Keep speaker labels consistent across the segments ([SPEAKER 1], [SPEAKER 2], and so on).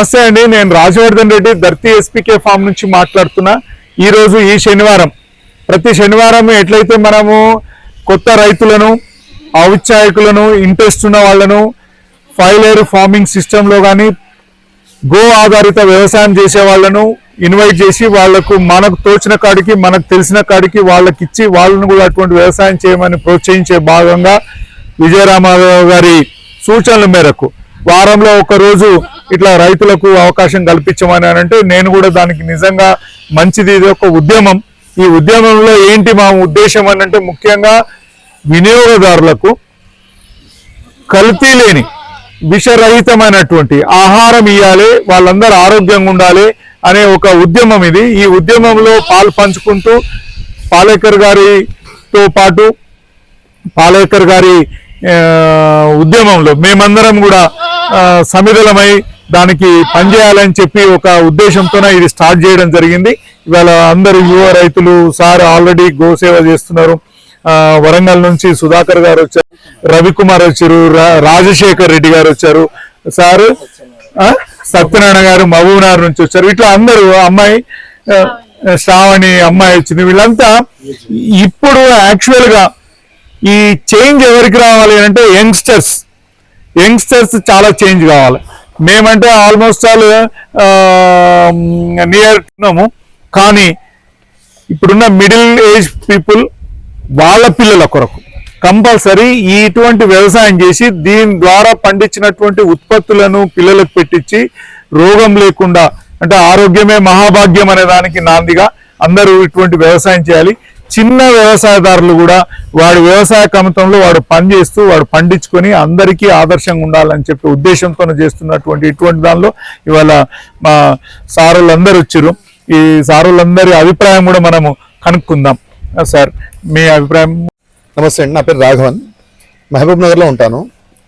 [SPEAKER 1] నమస్తే అండి నేను రాజవర్ధన్ రెడ్డి ధర్తి ఎస్పీకే ఫామ్ నుంచి మాట్లాడుతున్నా. ఈరోజు ఈ శనివారం. ప్రతి శనివారం ఎట్లయితే మనము కొత్త రైతులను ఔత్సాహికులను ఇంట్రెస్ట్ ఉన్న వాళ్ళను ఫైలేరు ఫార్మింగ్ సిస్టంలో కానీ గో ఆధారిత వ్యవసాయం చేసే వాళ్ళను ఇన్వైట్ చేసి వాళ్ళకు మనకు తోచిన కాడికి మనకు తెలిసిన కాడికి వాళ్ళకి ఇచ్చి వాళ్ళను కూడా అటువంటి వ్యవసాయం చేయమని ప్రోత్సహించే భాగంగా విజయరామారావు గారి సూచనల మేరకు వారంలో ఒక రోజు ఇట్లా రైతులకు అవకాశం కల్పించమని అని అంటే నేను కూడా దానికి నిజంగా మంచిది ఇది ఒక ఉద్యమం. ఈ ఉద్యమంలో ఏంటి మా ఉద్దేశం అని అంటే ముఖ్యంగా వినియోగదారులకు కల్తీ లేని విషరహితమైనటువంటి ఆహారం ఇవ్వాలి వాళ్ళందరూ ఆరోగ్యంగా ఉండాలి అనే ఒక ఉద్యమం ఇది. ఈ ఉద్యమంలో పాలు పంచుకుంటూ పాలేకర్ గారితో పాటు పాలేకర్ గారి ఉద్యమంలో మేమందరం కూడా సమిదలమై దానికి పనిచేయాలని చెప్పి ఒక ఉద్దేశంతోనే ఇది స్టార్ట్ చేయడం జరిగింది. ఇవాళ అందరు యువ రైతులు సార్ ఆల్రెడీ గోసేవ చేస్తున్నారు. వరంగల్ నుంచి సుధాకర్ గారు వచ్చారు రవికుమార్ వచ్చారు రా- రాజశేఖర్ రెడ్డి గారు వచ్చారు. సారు సత్యనారాయణ గారు మహబూబ్నగర్ నుంచి వచ్చారు. ఇట్లా అందరూ అమ్మాయి శ్రావణి అమ్మాయి వచ్చింది. వీళ్ళంతా ఇప్పుడు యాక్చువల్గా ఈ చేంజ్ ఎవరికి రావాలి అంటే యంగ్స్టర్స్. యంగ్స్టర్స్ చాలా చేంజ్ కావాలి. మేమంటే ఆల్మోస్ట్ ఆల్ నియర్ ఉన్నాము. కానీ ఇప్పుడున్న మిడిల్ ఏజ్ పీపుల్ వాళ్ళ పిల్లల కొరకు కంపల్సరీ ఇటువంటి వ్యవసాయం చేసి దీని ద్వారా పండించినటువంటి ఉత్పత్తులను పిల్లలకు పెట్టించి రోగం లేకుండా అంటే ఆరోగ్యమే మహాభాగ్యం అనే దానికి నాందిగా అందరూ ఇటువంటి వ్యవసాయం చేయాలి. చిన్న వ్యవసాయదారులు కూడా వాడు వ్యవసాయ కమితంలో వాడు పనిచేస్తూ వాడు పండించుకొని అందరికీ ఆదర్శంగా ఉండాలని చెప్పి ఉద్దేశంతో చేస్తున్నటువంటి ఇటువంటి దానిలో ఇవాళ మా సారులందరూ వచ్చారు. ఈ సారులందరి అభిప్రాయం కూడా మనము కనుక్కుందాం. సార్ మీ అభిప్రాయం?
[SPEAKER 2] నమస్తే అండి నా పేరు రాఘవన్. మహబూబ్ నగర్లో ఉంటాను.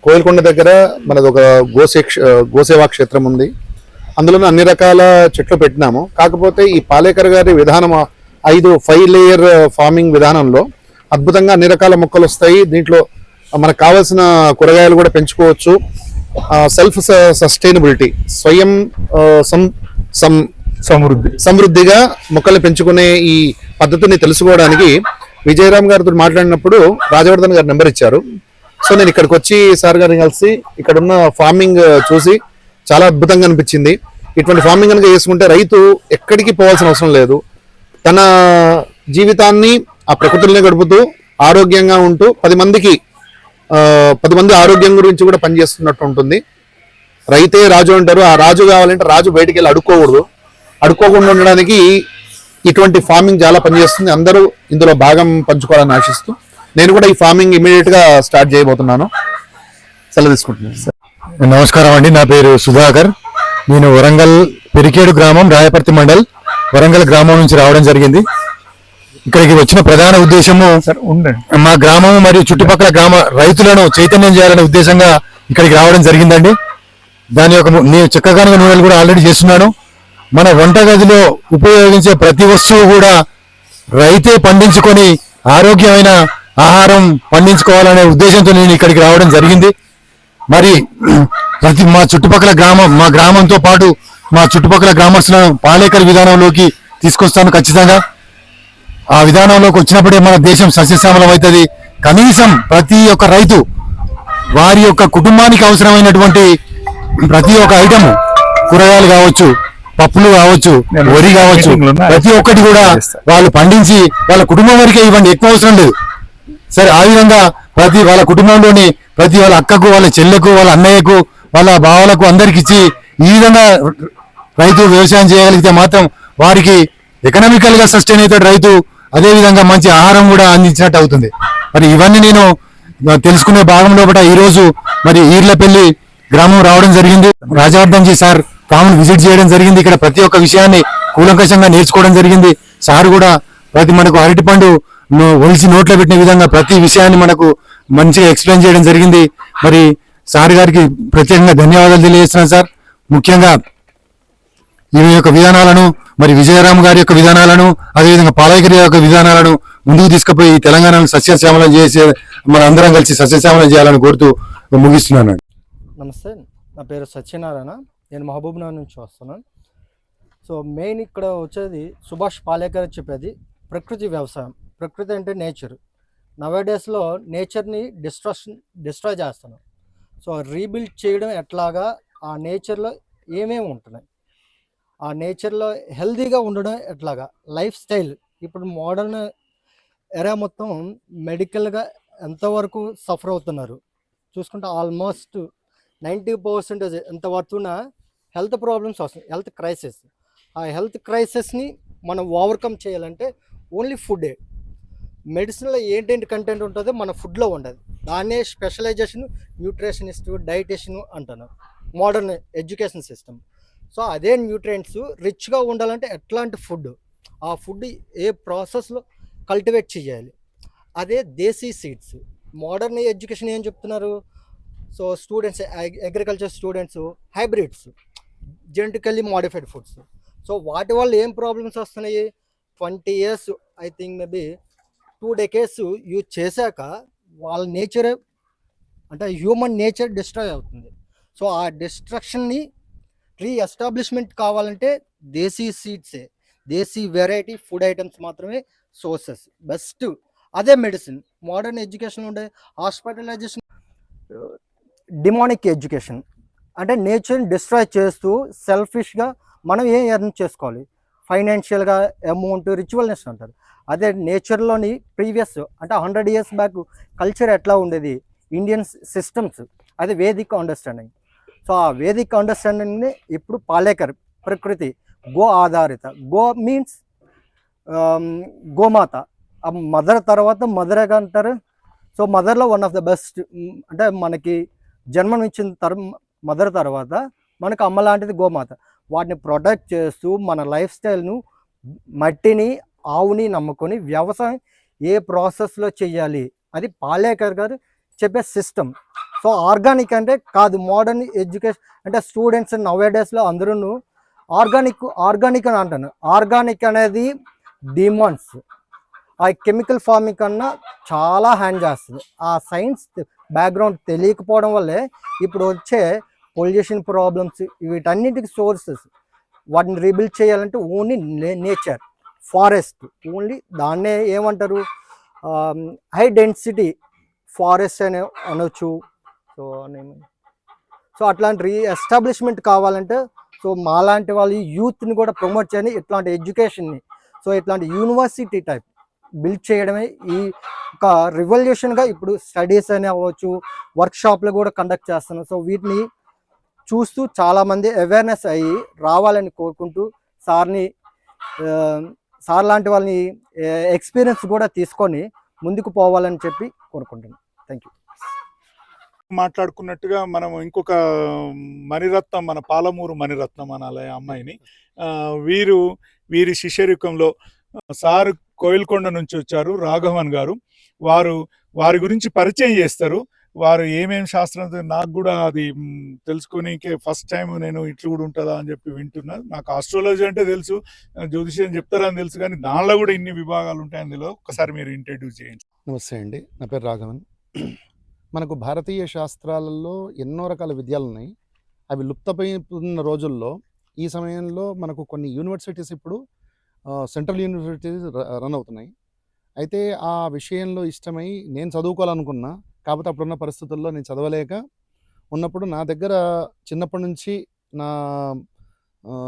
[SPEAKER 2] కోయిల్కొండ దగ్గర మనది ఒక గోసే గోసేవా క్షేత్రం ఉంది. అందులోనే అన్ని రకాల చెట్లు పెట్టినాము. కాకపోతే ఈ పాలేకర్ గారి విధానం ఐదు ఫైవ్ లేయర్ ఫార్మింగ్ విధానంలో అద్భుతంగా అన్ని రకాల మొక్కలు వస్తాయి. దీంట్లో మనకు కావాల్సిన కూరగాయలు కూడా పెంచుకోవచ్చు. సెల్ఫ్ సస్టైనబిలిటీ స్వయం సం
[SPEAKER 1] సమృద్ధి.
[SPEAKER 2] సమృద్ధిగా మొక్కల్ని పెంచుకునే ఈ పద్ధతిని తెలుసుకోవడానికి విజయరామ్ గారితో మాట్లాడినప్పుడు రాజవర్ధన్ గారు నెంబర్ ఇచ్చారు. సో నేను ఇక్కడికి వచ్చి సార్ గారిని కలిసి ఇక్కడ ఉన్న ఫార్మింగ్ చూసి చాలా అద్భుతంగా అనిపించింది. ఇటువంటి ఫార్మింగ్ కనుక చేసుకుంటే రైతు ఎక్కడికి పోవాల్సిన అవసరం లేదు. తన జీవితాన్ని ఆ ప్రకృతిలోనే గడుపుతూ ఆరోగ్యంగా ఉంటూ పది మందికి పది మంది ఆరోగ్యం గురించి కూడా పనిచేస్తున్నట్టు ఉంటుంది. రైతే రాజు అంటారు. ఆ రాజు కావాలంటే రాజు బయటికి వెళ్ళి అడుక్కోకూడదు. అడుక్కోకుండా ఉండడానికి ఇటువంటి ఫార్మింగ్ చాలా పనిచేస్తుంది. అందరూ ఇందులో భాగం పంచుకోవాలని ఆశిస్తూ నేను కూడా ఈ ఫార్మింగ్ ఇమీడియట్గా స్టార్ట్ చేయబోతున్నాను. సెలవు తీసుకుంటున్నాను. సార్
[SPEAKER 3] నమస్కారం అండి. నా పేరు సుధాకర్. నేను వరంగల్ పెరికేడు గ్రామం రాయపర్తి మండల్ వరంగల్ గ్రామం నుంచి రావడం జరిగింది. ఇక్కడికి వచ్చిన ప్రధాన ఉద్దేశము మా గ్రామం మరియు చుట్టుపక్కల గ్రామ రైతులను చైతన్యం చేయాలనే ఉద్దేశంగా ఇక్కడికి రావడం జరిగిందండి. దాని యొక్క నేను చెక్కగానుగ నూనెలు కూడా ఆల్రెడీ చేస్తున్నాను. మన వంటగదిలో ఉపయోగించే ప్రతి వస్తువు కూడా రైతే పండించుకొని ఆరోగ్యమైన ఆహారం పండించుకోవాలనే ఉద్దేశంతో నేను ఇక్కడికి రావడం జరిగింది. మరి ప్రతి మా చుట్టుపక్కల గ్రామం మా గ్రామంతో పాటు మా చుట్టుపక్కల గ్రామస్తులను పాలేకర్ విధానంలోకి తీసుకొస్తాను ఖచ్చితంగా. ఆ విధానంలోకి వచ్చినప్పుడే మన దేశం సస్యశ్యామలం అవుతుంది. కనీసం ప్రతి ఒక్క రైతు వారి యొక్క కుటుంబానికి అవసరమైనటువంటి ప్రతి ఒక్క ఐటమ్ కూరగాయలు కావచ్చు పప్పులు కావచ్చు వరి కావచ్చు ప్రతి ఒక్కటి కూడా వాళ్ళు పండించి వాళ్ళ కుటుంబం వరకే ఇవ్వండి. ఎక్కువ అవసరం లేదు. సరే ఆ విధంగా ప్రతి వాళ్ళ కుటుంబంలోని ప్రతి వాళ్ళ అక్కకు వాళ్ళ చెల్లెకు వాళ్ళ అన్నయ్యకు వాళ్ళ బావలకు అందరికి ఇచ్చి ఈ విధంగా రైతు వ్యవసాయం చేయగలిగితే మాత్రం వారికి ఎకనామికల్గా సస్టైన్ అవుతాడు రైతు. అదేవిధంగా మంచి ఆహారం కూడా అందించినట్టు అవుతుంది. మరి ఇవన్నీ నేను తెలుసుకునే భాగం లోపల ఈరోజు మరి ఈర్లపల్లి గ్రామం రావడం జరిగింది. Rajavardhan ji sir farm visit చేయడం జరిగింది. ఇక్కడ ప్రతి ఒక్క విషయాన్ని కూలంకషంగా నేర్చుకోవడం జరిగింది. సార్ కూడా ప్రతి మనకు అరటిపండు ఒలిసి నోట్లో పెట్టిన విధంగా ప్రతి విషయాన్ని మనకు మంచిగా ఎక్స్ప్లెయిన్ చేయడం జరిగింది. మరి సార్ గారికి ప్రత్యేకంగా ధన్యవాదాలు తెలియజేస్తున్నాను సార్. ముఖ్యంగా ఈమె యొక్క విధానాలను మరి విజయరామ్ గారి యొక్క విధానాలను అదేవిధంగా పాలయ్య యొక్క విధానాలను ముందుకు తీసుకుపోయి తెలంగాణను సస్యశ్యామలం చేసే మన అందరం కలిసి సస్యశ్యామలం చేయాలని కోరుతూ ముగిస్తున్నాను.
[SPEAKER 4] నమస్తే నా పేరు సత్యనారాయణ. నేను మహబూబ్నగర్ నుంచి వస్తున్నాను. సో మెయిన్ ఇక్కడ వచ్చేది సుభాష్ పాలేకర్ చెప్పేది ప్రకృతి వ్యవసాయం. ప్రకృతి అంటే నేచర్. నవేడేస్లో నేచర్ని డిస్ట్రా డిస్ట్రాయ్ చేస్తున్నాం. సో రీబిల్డ్ చేయడం ఎట్లాగా ఆ నేచర్లో ఏమేమి ఉంటున్నాయి? ఆ నేచర్లో హెల్తీగా ఉండడం ఎట్లాగా? లైఫ్ స్టైల్ ఇప్పుడు మోడర్న్ ఎరా మొత్తం మెడికల్గా ఎంతవరకు సఫర్ అవుతున్నారు? చూసుకుంటే ఆల్మోస్ట్ నైంటీ పర్సెంటేజ్ ఎంత వరకున హెల్త్ ప్రాబ్లమ్స్ వస్తుంది హెల్త్ క్రైసిస్ ఆ హెల్త్ క్రైసిస్ని మనం ఓవర్కమ్ చేయాలంటే ఓన్లీ ఫుడే మెడిసిన్లో ఏంటేంటి కంటెంట్ ఉంటుందో మన ఫుడ్లో ఉండదు. దాన్నే స్పెషలైజేషన్ న్యూట్రిషనిస్ట్ డైటేషన్ అంటున్నారు మోడర్న్ ఎడ్యుకేషన్ సిస్టమ్ సో అదే న్యూట్రియంట్స్ రిచ్గా ఉండాలంటే ఎట్లాంటి ఫుడ్? ఆ ఫుడ్ ఏ ప్రాసెస్లో కల్టివేట్ చేయాలి? అదే దేశీ సీడ్స్. మోడర్న్ ఎడ్యుకేషన్ ఏం చెప్తున్నారు? So students agriculture students hybrids genetically modified foods. So వాటి వల్ల ఏం ప్రాబ్లమ్స్ వస్తున్నాయి? Twenty years I think maybe two decades use చేశాక వాళ్ళ నేచరే అంటే హ్యూమన్ నేచర్ డిస్ట్రాయ్ అవుతుంది. సో ఆ డిస్ట్రక్షన్ని రీ ఎస్టాబ్లిష్మెంట్ కావాలంటే దేశీ సీడ్సే దేశీ వెరైటీ ఫుడ్ ఐటమ్స్ మాత్రమే సోర్సెస్ బెస్ట్ అదే మెడిసిన్ మోడర్న్ ఎడ్యుకేషన్ ఉండే హాస్పిటలైజేషన్ డిమానిక్ ఎడ్యుకేషన్ అంటే నేచర్ని డిస్ట్రాయ్ చేస్తూ సెల్ఫిష్గా మనం ఏం ఎర్న్ చేసుకోవాలి? ఫైనాన్షియల్గా అమౌంట్ రిచువల్నెస్ అంటారు. అదే నేచర్లోని ప్రీవియస్ అంటే హండ్రెడ్ ఇయర్స్ బ్యాక్ కల్చర్ ఎట్లా ఉండేది? ఇండియన్ సిస్టమ్స్ అదే వేదిక్ అండర్స్టాండింగ్ సో ఆ వేదిక్ అండర్స్టాండింగ్ని ఇప్పుడు పాలేకర్ ప్రకృతి గో ఆధారిత. గో మీన్స్ um, గోమాత. ఆ మదర్ తర్వాత మదర్గా అంటారు? సో మదర్లో వన్ ఆఫ్ ద బెస్ట్ అంటే మనకి జన్మనిచ్చిన తర మదర్ తర్వాత మనకు అమ్మ లాంటిది గోమాత. వాటిని ప్రొటెక్ట్ చేస్తూ మన లైఫ్ స్టైల్ను మట్టిని ఆవుని నమ్ముకొని వ్యవసాయం ఏ ప్రాసెస్లో చేయాలి అది పాలేకర్ గారు చెప్పే సిస్టమ్ సో ఆర్గానిక్ అంటే కాదు మోడర్న్ ఎడ్యుకేషన్ అంటే స్టూడెంట్స్ నవేడేస్లో అందరూ ఆర్గానిక్ ఆర్గానిక్ అని అంటాను. ఆర్గానిక్ అనేది డిమాండ్స్ ఆ కెమికల్ ఫార్మింగ్ కన్నా చాలా హ్యాండ్ చేస్తుంది. ఆ సైన్స్ బ్యాక్గ్రౌండ్ తెలియకపోవడం వల్లే ఇప్పుడు వచ్చే పొల్యూషన్ ప్రాబ్లమ్స్ వీటన్నిటికి సోర్సెస్ వాటిని రీబిల్డ్ చేయాలంటే ఓన్లీ నేచర్ ఫారెస్ట్ ఓన్లీ దాన్నే ఏమంటారు? హై డెన్సిటీ ఫారెస్ట్ అనే అనొచ్చు. సో సో అట్లాంటి రీ ఎస్టాబ్లిష్మెంట్ కావాలంటే సో మాలాంటి వాళ్ళు యూత్ని కూడా ప్రమోట్ చేయని ఇట్లాంటి ఎడ్యుకేషన్ని సో ఇట్లాంటి యూనివర్సిటీ టైప్ బిల్డ్ చేయడమే ఈ ఒక రివల్యూషన్గా ఇప్పుడు స్టడీస్ అని అవ్వచ్చు వర్క్షాప్లు కూడా కండక్ట్ చేస్తున్నాం. సో వీటిని చూస్తూ చాలామంది అవేర్నెస్ అయ్యి రావాలని కోరుకుంటూ సార్ని సార్ లాంటి వాళ్ళని ఎక్స్పీరియన్స్ కూడా తీసుకొని ముందుకు పోవాలని చెప్పి కోరుకుంటున్నాను థ్యాంక్ యూ
[SPEAKER 1] మాట్లాడుకున్నట్టుగా మనం ఇంకొక మణిరత్నం మన పాలమూరు మణిరత్నం అనాలి అమ్మాయిని. వీరు వీరి శిష్యరికంలో సార్ కోయిల్కొండ నుంచి వచ్చారు రాఘవన్ గారు. వారు వారి గురించి పరిచయం చేస్తారు. వారు ఏమేమి శాస్త్రం నాకు కూడా అది మ్, ఫస్ట్ టైం నేను ఇట్లు కూడా ఉంటుందా అని చెప్పి వింటున్నా నాకు ఆస్ట్రాలజీ అంటే తెలుసు జ్యోతిష్యం చెప్తారని తెలుసు కానీ దానిలో కూడా ఇన్ని విభాగాలు ఉంటాయని తెలియదు ఒకసారి మీరు ఇంట్రడ్యూస్ చేయండి.
[SPEAKER 2] నమస్తే అండి. నా పేరు రాఘవన్. మనకు భారతీయ శాస్త్రాలలో ఎన్నో రకాల విద్యలు ఉన్నాయి అవి లుప్తపోయిన రోజుల్లో ఈ సమయంలో మనకు కొన్ని యూనివర్సిటీస్ ఇప్పుడు సెంట్రల్ యూనివర్సిటీస్ రన్ అవుతున్నాయి. అయితే ఆ విషయంలో ఇష్టమై నేను చదువుకోవాలనుకున్నా కాకపోతే అప్పుడున్న పరిస్థితుల్లో నేను చదవలేక ఉన్నప్పుడు నా దగ్గర చిన్నప్పటి నుంచి నా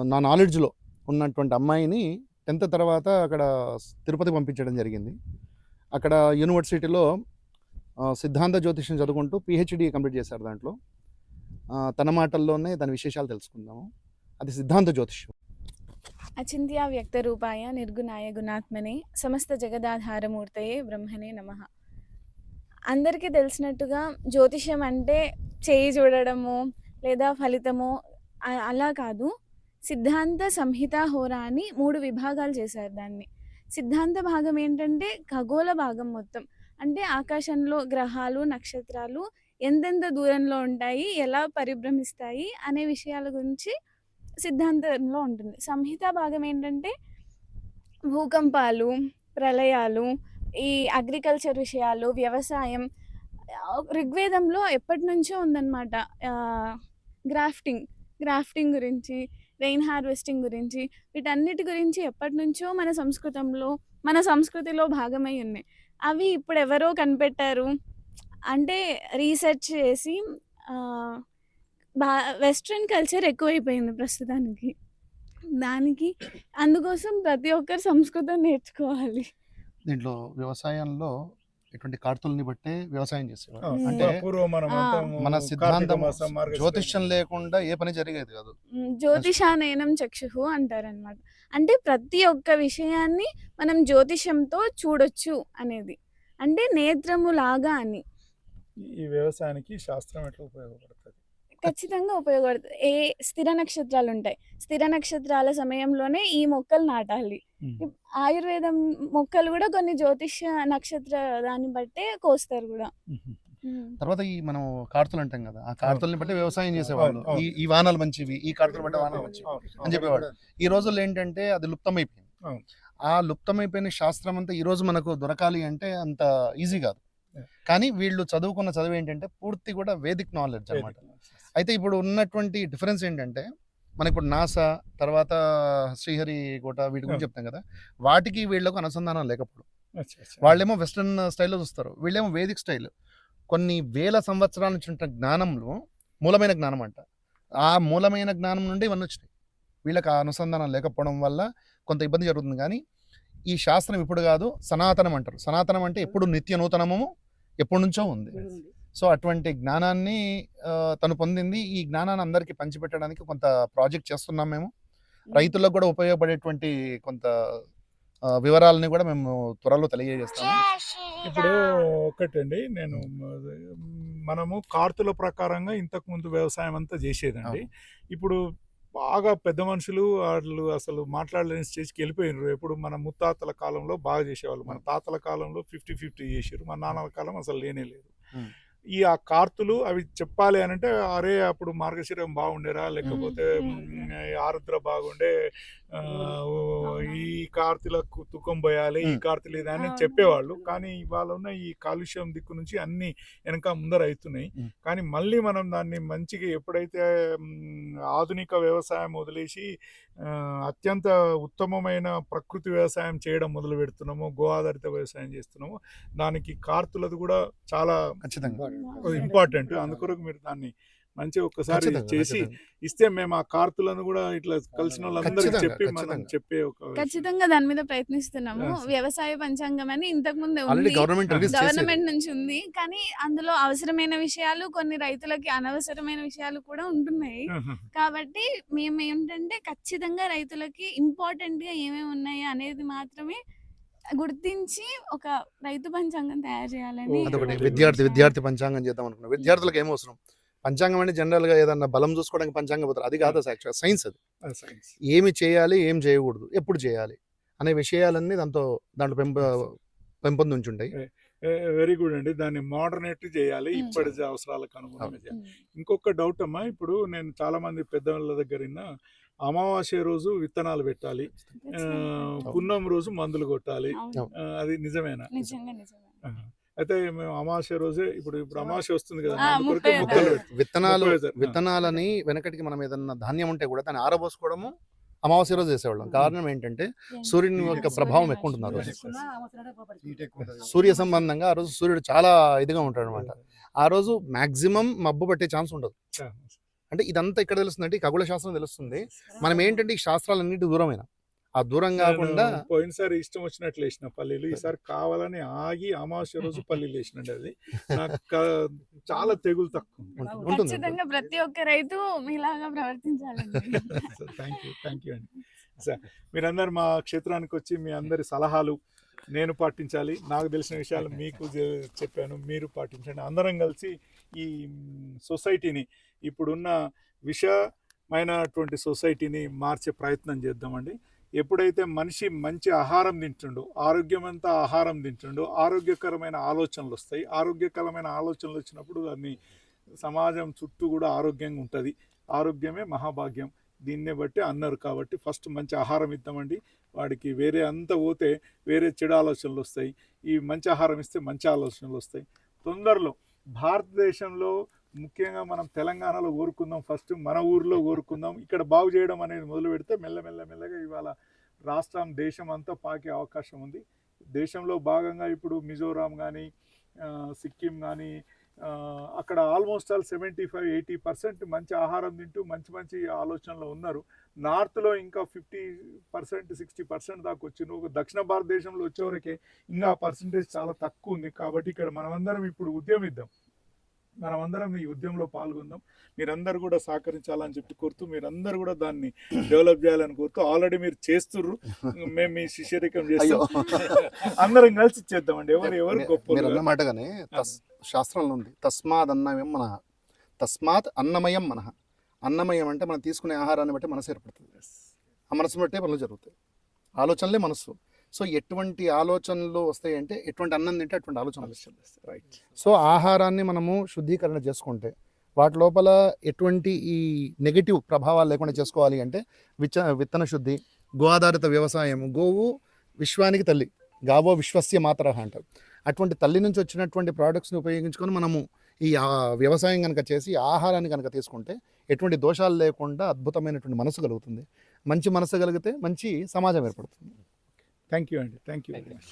[SPEAKER 2] నా నాలెడ్జ్లో ఉన్నటువంటి అమ్మాయిని టెన్త్ తర్వాత అక్కడ తిరుపతి పంపించడం జరిగింది. అక్కడ యూనివర్సిటీలో సిద్ధాంత జ్యోతిష్యం చదువుకుంటూ పిహెచ్డి కంప్లీట్ చేశారు దాంట్లో. తన మాటల్లోనే తన విశేషాలు తెలుసుకుందాము. అది సిద్ధాంత జ్యోతిష్యం.
[SPEAKER 5] అచింత్య వ్యక్త రూపాయ నిర్గుణాయ గుణాత్మనే సమస్త జగదాధారమూర్తయే బ్రహ్మనే నమ. అందరికీ తెలిసినట్టుగా జ్యోతిష్యం అంటే చేయి చూడడము లేదా ఫలితము అలా కాదు. సిద్ధాంత సంహిత హోరా అని మూడు విభాగాలు చేశారు దాన్ని. సిద్ధాంత భాగం ఏంటంటే ఖగోళ భాగం మొత్తం. అంటే ఆకాశంలో గ్రహాలు నక్షత్రాలు ఎంతెంత దూరంలో ఉంటాయి ఎలా పరిభ్రమిస్తాయి అనే విషయాల గురించి సిద్ధాంతంలో ఉంటుంది. సంహిత భాగం ఏంటంటే భూకంపాలు ప్రళయాలు ఈ అగ్రికల్చర్ విషయాలు వ్యవసాయం ఋగ్వేదంలో ఎప్పటి నుంచో ఉందన్నమాట గ్రాఫ్టింగ్ గ్రాఫ్టింగ్ గురించి రెయిన్ హార్వెస్టింగ్ గురించి వీటన్నిటి గురించి ఎప్పటి నుంచో మన సంస్కృతంలో మన సంస్కృతిలో భాగమై ఉన్నాయి. అవి ఇప్పుడు ఎవరో కనిపెట్టారు. అంటే రీసెర్చ్ చేసి ఆ, బా వెస్ట్రన్ కల్చర్ ఎక్కువైపోయింది ప్రస్తుతానికి. దానికి అందుకోసం ప్రతి ఒక్కరు సంస్కృతం నేర్చుకోవాలి.
[SPEAKER 2] దీంట్లో వ్యవసాయంలో ఇటువంటి కార్తుల్ని బట్టే వ్యవసాయం చేసేవారు. అంటే
[SPEAKER 1] పూర్వం మనం
[SPEAKER 2] సిద్ధాంతం జ్యోతిష్యం లేకుండా ఏ పని జరిగేది కాదు.
[SPEAKER 5] మ్, జ్యోతిషానయనం చక్షు అంటారనమాట అంటే ప్రతి ఒక్క విషయాన్ని మనం జ్యోతిషంతో చూడొచ్చు అనేది. అంటే నేత్రము లాగా అని.
[SPEAKER 1] ఈ వ్యవసాయానికి శాస్త్రం ఎట్లా ఉపయోగపడుతుంది?
[SPEAKER 5] ఖచ్చితంగా ఉపయోగపడుతుంది. ఏ స్థిర నక్షత్రాలు ఉంటాయి. స్థిర నక్షత్రాల సమయంలోనే ఈ మొక్కలు నాటాలి. ఆయుర్వేదం మొక్కలు కూడా కొన్ని జ్యోతిష నక్షత్ర దాన్ని బట్టే కోస్తారు కూడా.
[SPEAKER 2] తర్వాత ఈ మనం కార్తులు అంటాం కదా ఆ కార్తుల్ని బట్టి వ్యవసాయం చేసేవాళ్ళు. ఈ ఈ వానలు మంచివి ఈ కార్తులు బట్టి వానలు మంచివి అని చెప్పేవాడు ఈ రోజుల్లో ఏంటంటే అది లుప్తమైపోయింది. ఆ లుప్తమైపోయిన శాస్త్రం అంతా ఈ రోజు మనకు దొరకాలి అంటే అంత ఈజీ కాదు. కానీ వీళ్ళు చదువుకున్న చదువు ఏంటంటే పూర్తి కూడా వేదిక్ నాలెడ్జ్ అన్నమాట. అయితే ఇప్పుడు ఉన్నటువంటి డిఫరెన్స్ ఏంటంటే మనకి ఇప్పుడు నాసా తర్వాత శ్రీహరి కోట వీటి గురించి చెప్తాం కదా వాటికి వీళ్ళకు అనుసంధానం లేకపోవడం. వాళ్ళేమో వెస్ట్రన్ స్టైల్లో చూస్తారు వీళ్ళేమో వేదిక్ స్టైల్. కొన్ని వేల సంవత్సరాల నుంచి ఉన్న జ్ఞానంలో మూలమైన జ్ఞానం అంట. ఆ మూలమైన జ్ఞానం నుండి ఇవన్నీ వచ్చినాయి. వీళ్ళకి ఆ అనుసంధానం లేకపోవడం వల్ల కొంత ఇబ్బంది జరుగుతుంది. కానీ ఈ శాస్త్రం ఇప్పుడు కాదు సనాతనం అంటారు. సనాతనం అంటే ఎప్పుడు నిత్య నూతనము ఎప్పటి నుంచో ఉంది. సో అటువంటి జ్ఞానాన్ని తను పొందింది. ఈ జ్ఞానాన్ని అందరికీ పంచిపెట్టడానికి కొంత ప్రాజెక్ట్ చేస్తున్నాం మేము. రైతులకు కూడా ఉపయోగపడేటువంటి కొంత వివరాలని కూడా మేము త్వరలో తెలియజేస్తాము.
[SPEAKER 1] ఇప్పుడు ఒకటండి నేను మనము కార్తుల ప్రకారంగా ఇంతకు ముందు వ్యవసాయం అంతా చేసేదండి. ఇప్పుడు బాగా పెద్ద మనుషులు వాళ్ళు అసలు మాట్లాడలేని స్టేజ్కి వెళ్ళిపోయినారు. ఎప్పుడు మన ముత్తాతల కాలంలో బాగా చేసేవాళ్ళు. మన తాతల కాలంలో ఫిఫ్టీ ఫిఫ్టీ చేసారు. మన నాన్నల కాలం అసలు లేనే లేదు. ఈ ఆ కార్తులు అవి చెప్పాలి అని అంటే అరే అప్పుడు మార్గశిరం బాగుండేరా లేకపోతే ఆరుద్ర బాగుండే ఈ కార్తీలకు తుకం పోయాలి ఈ. కార్తీలు ఇది అని. చెప్పేవాళ్ళు. కానీ ఇవాళ ఉన్న ఈ కాలుష్యం దిక్కు నుంచి అన్ని వెనక ముందర అవుతున్నాయి. కానీ మళ్ళీ మనం దాన్ని మంచిగా ఎప్పుడైతే ఆధునిక వ్యవసాయం వదిలేసి అత్యంత ఉత్తమమైన ప్రకృతి వ్యవసాయం చేయడం మొదలు పెడుతున్నామో గో ఆధారిత వ్యవసాయం చేస్తున్నామో దానికి కార్తులది కూడా చాలా
[SPEAKER 2] ఖచ్చితంగా.
[SPEAKER 1] ఇంపార్టెంట్. అందుకొరకు మీరు దాన్ని మంచిగా ఒక్కసారి చేసి. ఇస్తే మేము ఆ కార్తులను కూడా ఇట్లా కలిసిన వాళ్ళందరికీ చెప్పి మనం
[SPEAKER 2] ఖచ్చితంగా.
[SPEAKER 1] చెప్పే ఒక
[SPEAKER 5] ఖచ్చితంగా దాని మీద ప్రయత్నిస్తున్నాము. వ్యవసాయ పంచాంగం అని ఇంతకు ముందే ఉంది.
[SPEAKER 2] గవర్నమెంట్ రిలీజ్ చేసేది.
[SPEAKER 5] గవర్నమెంట్ నుంచి ఉంది. కానీ అందులో అవసరమైన విషయాలు కొన్ని రైతులకి అనవసరమైన విషయాలు కూడా ఉంటున్నాయి. కాబట్టి మేము ఏంటంటే ఖచ్చితంగా రైతులకి ఇంపార్టెంట్గా ఏమేమి ఉన్నాయి అనేది మాత్రమే గుర్తించి ఒక రైతు పంచాంగం తయారు చేయాలని.
[SPEAKER 2] విద్యార్థి విద్యార్థి పంచాంగం చేద్దాం అనుకున్నాం. విద్యార్థులకు ఏం అవసరం? పంచాంగం అంటే జనరల్గా ఏదన్నా బలం చూసుకోవడానికి పంచాంగం పోతారు. అది కాదు యాక్చువల్ సైన్స్ అది.
[SPEAKER 1] సైన్స్.
[SPEAKER 2] ఏమి చేయాలి ఏం చేయకూడదు ఎప్పుడు చేయాలి అనే విషయాలన్నీ దాంతో దాంట్లో పెంప పెంపొందించుంటాయి.
[SPEAKER 1] వెరీ గుడ్ అండి. దాన్ని మోడర్నేట్ చేయాలి. ఇప్పటి అవసరాలకు అనుగుణంగా చేయాలి. ఇంకొక డౌట్ అమ్మా ఇప్పుడు నేను చాలా మంది పెద్దవాళ్ళ దగ్గర అమావాస్య రోజు విత్తనాలు పెట్టాలి పున్నం రోజు మందులు కొట్టాలి. అది నిజమేనా. అయితే మేము అమావాస్య రోజే ఇప్పుడు ఇప్పుడు అమావాస్య వస్తుంది కదా.
[SPEAKER 2] విత్తనాలు. విత్తనాలని వెనకటికి మనం ఏదన్నా ధాన్యం ఉంటే కూడా దాన్ని ఆరబోసుకోవడము అమావాస్య రోజు చేసేవాళ్ళం. కారణం ఏంటంటే సూర్యుని యొక్క ప్రభావం ఎక్కువ ఉంటుంది ఆ రోజు సూర్య సంబంధంగా ఆ రోజు సూర్యుడు చాలా ఇదిగా ఉంటాడు అనమాట ఆ రోజు మాక్సిమం మబ్బు పట్టే ఛాన్స్ ఉండదు. అంటే ఇదంతా ఇక్కడ తెలుస్తుందంటే ఈ ఖగోళ శాస్త్రం తెలుస్తుంది. మనం ఏంటంటే ఈ శాస్త్రాలన్నిటి దూరమైన. ఆ దూరం కాకుండా
[SPEAKER 1] పోయినసారి ఇష్టం వచ్చినట్లు వేసిన పల్లీలు. ఈసారి కావాలని ఆగి అమావాస్య రోజు పల్లీలు వేసినండి అది. నాకు చాలా తెగులు తక్కువ
[SPEAKER 5] ఖచ్చితంగా ప్రతి ఒక్క రైతు మీలాగా ప్రవర్తించాలండి.
[SPEAKER 1] థ్యాంక్ యూ థ్యాంక్ యూ అండి. సార్ మీరందరు మా క్షేత్రానికి వచ్చి మీ అందరి సలహాలు నేను పాటించాలి. నాకు తెలిసిన విషయాలు మీకు చెప్పాను. మీరు పాటించండి. అందరం కలిసి ఈ సొసైటీని ఇప్పుడున్న విషమైనటువంటి సొసైటీని మార్చే ప్రయత్నం చేద్దామండి. ఎప్పుడైతే మనిషి మంచి ఆహారం తింటుండో ఆరోగ్యమంతా ఆహారం తింటుండో ఆరోగ్యకరమైన ఆలోచనలు వస్తాయి. ఆరోగ్యకరమైన ఆలోచనలు వచ్చినప్పుడు దాన్ని సమాజం చుట్టూ కూడా ఆరోగ్యంగా ఉంటుంది. ఆరోగ్యమే మహాభాగ్యం. దీన్నే బట్టి అన్నారు కాబట్టి ఫస్ట్ మంచి ఆహారం ఇద్దామండి. వాడికి వేరే అంతా పోతే వేరే చెడు ఆలోచనలు వస్తాయి. ఈ మంచి ఆహారం ఇస్తే మంచి ఆలోచనలు వస్తాయి. తొందరలో భారతదేశంలో ముఖ్యంగా మనం తెలంగాణలో కోరుకుందాం. ఫస్ట్ మన ఊర్లో కోరుకుందాం. ఇక్కడ బాగు చేయడం అనేది మొదలు పెడితే మెల్లమెల్ల మెల్లగా ఇవాళ రాష్ట్రం దేశం అంతా పాకే అవకాశం ఉంది. దేశంలో భాగంగా ఇప్పుడు మిజోరాం కానీ సిక్కిం కానీ అక్కడ almost all seventy five eighty percent మంచి ఆహారం తింటూ మంచి మంచి ఆలోచనలో ఉన్నారు. నార్త్లో ఇంకా ఫిఫ్టీ పర్సెంట్ సిక్స్టీ పర్సెంట్ దాకా వచ్చింది. ఒక దక్షిణ భారతదేశంలో వచ్చేవరకే ఇంకా పర్సంటేజ్ చాలా తక్కువ ఉంది. కాబట్టి ఇక్కడ మనమందరం ఇప్పుడు ఉద్యమిద్దాం. మనమందరం ఈ ఉద్యమంలో పాల్గొందాం. మీరందరూ కూడా సహకరించాలని చెప్పి కోరుతూ మీరందరూ కూడా దాన్ని డెవలప్ చేయాలని కోరుతూ ఆల్రెడీ మీరు చేస్తుర్రు. మేము మీ శిష్యరికం చేస్తాం. అందరం కలిసి చేద్దామండి. ఎవరు ఎవరు గొప్ప
[SPEAKER 2] అన్న మాటగానే తస్ శాస్త్రంలో ఉంది. తస్మాత్ అన్నమయం మన. తస్మాత్ అన్నమయం మన. అన్నమయం అంటే మనం తీసుకునే ఆహారాన్ని బట్టి మనసు ఏర్పడుతుంది. ఆ మనసు బట్టే పనులు జరుగుతాయి. ఆలోచనలే మనసు సో ఎటువంటి ఆలోచనలు వస్తాయి అంటే ఎటువంటి అన్నం తింటే అటువంటి ఆలోచనలు వస్తాయి.
[SPEAKER 1] రైట్
[SPEAKER 2] సో ఆహారాన్ని మనము శుద్ధీకరణ చేసుకుంటే వాటి లోపల ఎటువంటి ఈ నెగిటివ్ ప్రభావాలు లేకుండా చేసుకోవాలి అంటే విచ్చ విత్తన శుద్ధి గో ఆధారిత వ్యవసాయం గోవు విశ్వానికి తల్లి గావో విశ్వస్య మాతర అంటారు. అటువంటి తల్లి నుంచి వచ్చినటువంటి ప్రోడక్ట్స్ని ఉపయోగించుకొని మనము ఈ వ్యవసాయం కనుక చేసి ఆహారాన్ని కనుక తీసుకుంటే ఎటువంటి దోషాలు లేకుండా అద్భుతమైనటువంటి మనసు కలుగుతుంది. మంచి మనసు కలిగితే మంచి సమాజం ఏర్పడుతుంది.
[SPEAKER 1] థ్యాంక్ యూ అండి థ్యాంక్ యూ వెరీ మచ్